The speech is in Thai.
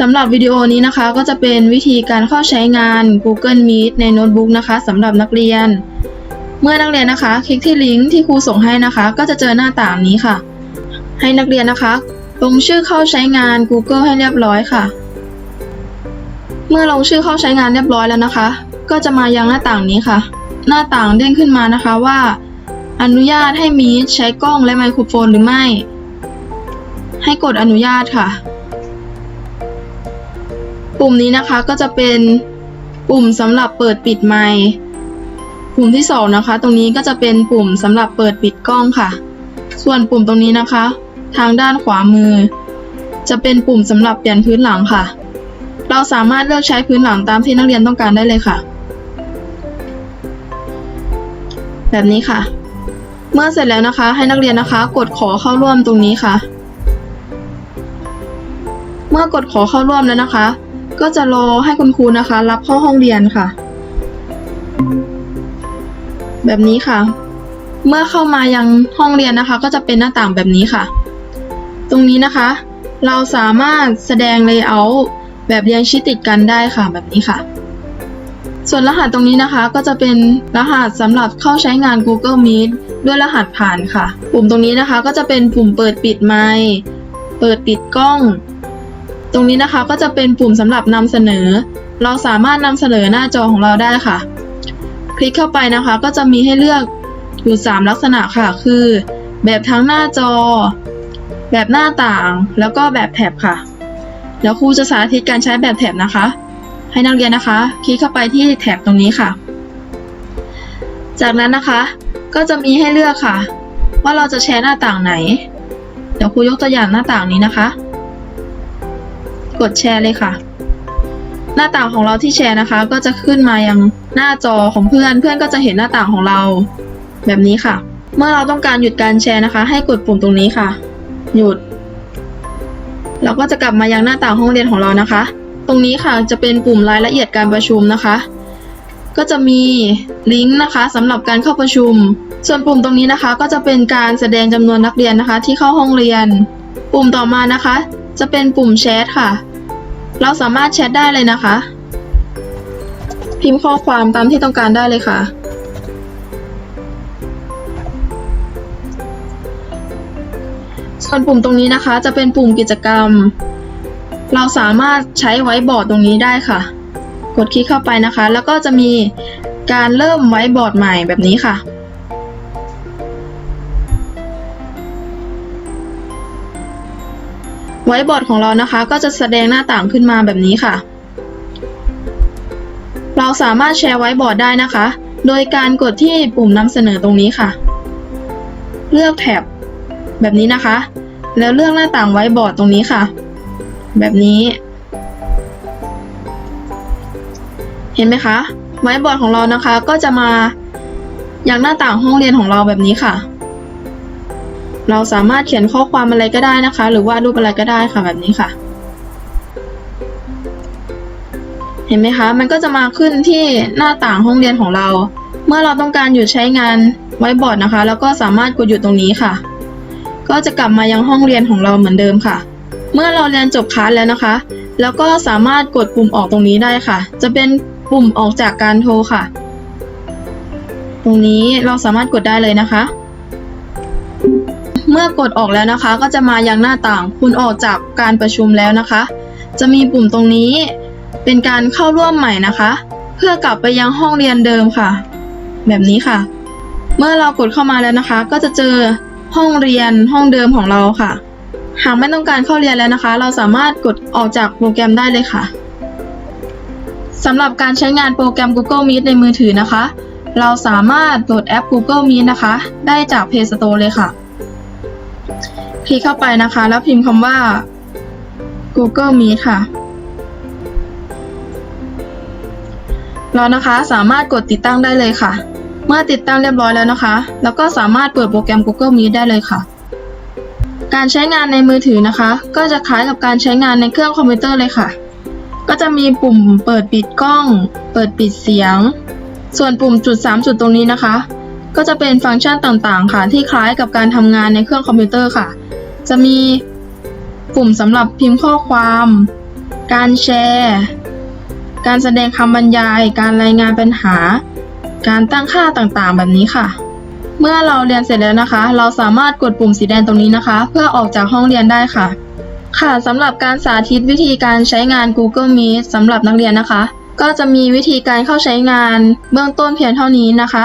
สำหรับวิดีโอนี้นะคะก็จะเป็นวิธีการเข้าใช้งาน Google Meet ในโน้ตบุ๊กนะคะสำหรับนักเรียน เมื่อนักเรียนนะคะ คลิกที่ลิงก์ที่ครูส่งให้นะคะ ก็จะเจอหน้าต่างนี้ค่ะ ให้นักเรียนนะคะ ลงชื่อเข้าใช้งาน Google ให้เรียบร้อยค่ะ เมื่อลงชื่อเข้าใช้งานเรียบร้อยแล้วนะคะ ก็จะมายังหน้าต่างนี้ค่ะ หน้าต่างเด้งขึ้นมานะคะว่า อนุญาตให้มีใช้กล้องและไมโครโฟนหรือไม่ ให้กดอนุญาตค่ะ ปุ่มนี้นะคะก็จะเป็นปุ่มสำหรับเปิดปิดไมค์ปุ่มที่สองนะคะ ตรงนี้ก็จะเป็นปุ่มสำหรับเปิดปิดกล้องค่ะ ส่วนปุ่มตรงนี้นะคะ ทางด้านขวามือ จะเป็นปุ่มสำหรับเปลี่ยนพื้นหลังค่ะ เราสามารถเลือกใช้พื้นหลังตามที่นักเรียนต้องการได้เลยค่ะ แบบนี้ค่ะ เมื่อเสร็จแล้วนะคะ ให้นักเรียนนะคะ กดขอเข้าร่วมตรงนี้ค่ะ เมื่อกดขอเข้าร่วมแล้วนะคะ ก็จะรอให้คุณครูนะคะ รับเข้าห้องเรียนค่ะ แบบนี้ค่ะ เมื่อเข้ามายังห้องเรียนนะคะ ก็จะเป็นหน้าต่างแบบนี้ค่ะ ตรงนี้นะคะ เราสามารถแสดง layout แบบเรียงชิดติดกันได้ค่ะแบบนี้ค่ะ ส่วนรหัสตรงนี้นะคะ ก็จะเป็นรหัสสำหรับเข้าใช้งาน Google Meet ด้วยรหัสผ่านค่ะ ปุ่มตรงนี้นะคะ ก็จะเป็นปุ่มเปิดปิดไมค์เปิดปิดกล้อง ตรงนี้นะคะก็จะเป็นปุ่มสำหรับนำเสนอ เราสามารถนำเสนอหน้าจอของเราได้ค่ะ คลิกเข้าไปนะคะก็จะมีให้เลือกอยู่3ลักษณะค่ะ คือ แบบทั้งหน้าจอ แบบหน้าต่างแล้วก็แบบแถบค่ะเดี๋ยวครูจะสาธิตการใช้แบบแถบนะคะ ให้นักเรียนนะคะ คลิกเข้าไปที่แถบตรงนี้ค่ะ จากนั้นนะคะก็จะมีให้เลือกค่ะ ว่าเราจะแชร์หน้าต่างไหน เดี๋ยวครูยกตัวอย่างหน้าต่างนี้นะคะ กดแชร์เลยค่ะ หน้าต่างของเราที่แชร์นะคะ ก็จะขึ้นมายังหน้าจอของเพื่อนเพื่อนก็จะเห็นหน้าต่างของเรา แบบนี้ค่ะ เมื่อเราต้องการหยุดการแชร์นะคะ ให้กดปุ่มตรงนี้ค่ะ หยุด เราก็จะกลับมายังหน้าต่างห้องเรียนของเรานะคะ ตรงนี้ค่ะจะเป็นปุ่มรายละเอียดการประชุมนะคะก็จะมีลิงก์นะคะสำหรับการเข้าประชุม ส่วนปุ่มตรงนี้นะคะ ก็จะเป็นการแสดงจำนวนนักเรียนนะคะ ที่เข้าห้องเรียน ปุ่มต่อมานะคะ จะเป็นปุ่มแชทค่ะ เราสามารถแชทได้เลยนะคะ พิมพ์ข้อความตามที่ต้องการได้เลยค่ะ ส่วนปุ่มตรงนี้นะคะ จะเป็นปุ่มกิจกรรม เราสามารถใช้ไว้บอร์ดตรงนี้ได้ค่ะ กดคลิกเข้าไปนะคะ แล้วก็จะมีการเริ่มไว้บอร์ดใหม่แบบนี้ค่ะ ไว้บอร์ดของเรานะคะก็จะแสดงหน้าต่างขึ้นมาแบบนี้ค่ะ เราสามารถแชร์ไว้บอร์ดได้นะคะ โดยการกดที่ปุ่มนำเสนอตรงนี้ค่ะ เลือกแท็บแบบนี้นะคะ แล้วเลือกหน้าต่างไว้บอร์ดตรงนี้ค่ะ แบบนี้ เห็นไหมคะ ไว้บอร์ดของเรานะคะก็จะมาอย่างหน้าต่างห้องเรียนของเราแบบนี้ค่ะ เราสามารถเขียนข้อความอะไรก็ได้นะคะ หรือวาดรูปอะไรก็ได้ค่ะแบบนี้ค่ะ เห็นไหมคะ มันก็จะมาขึ้นที่หน้าต่างห้องเรียนของเรา เมื่อเราต้องการหยุดใช้งานไว้บอร์ดนะคะ แล้วก็สามารถกดหยุดตรงนี้ค่ะ ก็จะกลับมายังห้องเรียนของเราเหมือนเดิมค่ะ เมื่อเราเรียนจบคลาสแล้วนะคะ แล้วก็สามารถกดปุ่มออกตรงนี้ได้ค่ะ จะเป็นปุ่มออกจากการโทรค่ะ ตรงนี้เราสามารถกดได้เลยนะคะ เมื่อกดออกแล้วนะคะ ก็จะมายังหน้าต่าง คุณออกจากการประชุมแล้วนะคะ จะมีปุ่มตรงนี้ เป็นการเข้าร่วมใหม่นะคะ เพื่อกลับไปยังห้องเรียนเดิมค่ะ แบบนี้ค่ะ เมื่อเรากดเข้ามาแล้วนะคะ ก็จะเจอห้องเรียนห้องเดิมของเราค่ะ หากไม่ต้องการเข้าเรียนแล้วนะคะ เราสามารถกดออกจากโปรแกรมได้เลยค่ะสำหรับการใช้งานโปรแกรม Google Meet ในมือถือนะคะ เราสามารถโหลดแอป Google Meet นะคะ ได้จาก Play Store เลยค่ะ คลิกเข้าไปนะคะ แล้วพิมพ์คำว่า Google Meet ค่ะเรานะคะสามารถกดติดตั้งได้เลยค่ะ เมื่อติดตั้งเรียบร้อยแล้วนะคะ แล้วก็สามารถเปิดโปรแกรม Google Meet ได้เลยค่ะ การใช้งานในมือถือนะคะ ก็จะคล้ายกับการใช้งานในเครื่องคอมพิวเตอร์เลยค่ะ ก็จะมีปุ่มเปิดปิดกล้อง เปิดปิดเสียง ส่วนปุ่มจุด 3 จุดตรงนี้นะคะ ก็จะเป็นฟังก์ชันต่างๆ ค่ะ ที่คล้ายกับการทำงานในเครื่องคอมพิวเตอร์ค่ะ จะมีปุ่มสำหรับพิมพ์ข้อความ การแชร์ การแสดงคำบรรยาย การรายงานปัญหา การตั้งค่าต่างๆ แบบนี้ค่ะ เมื่อเราเรียนเสร็จแล้วนะคะ เราสามารถกดปุ่มสีแดงตรงนี้นะคะ เพื่อออกจากห้องเรียนได้ค่ะ ค่ะสำหรับการสาธิตวิธีการใช้งาน Google Meet สำหรับนักเรียนนะคะ ก็จะมีวิธีการเข้าใช้งานเบื้องต้นเพียงเท่านี้นะคะ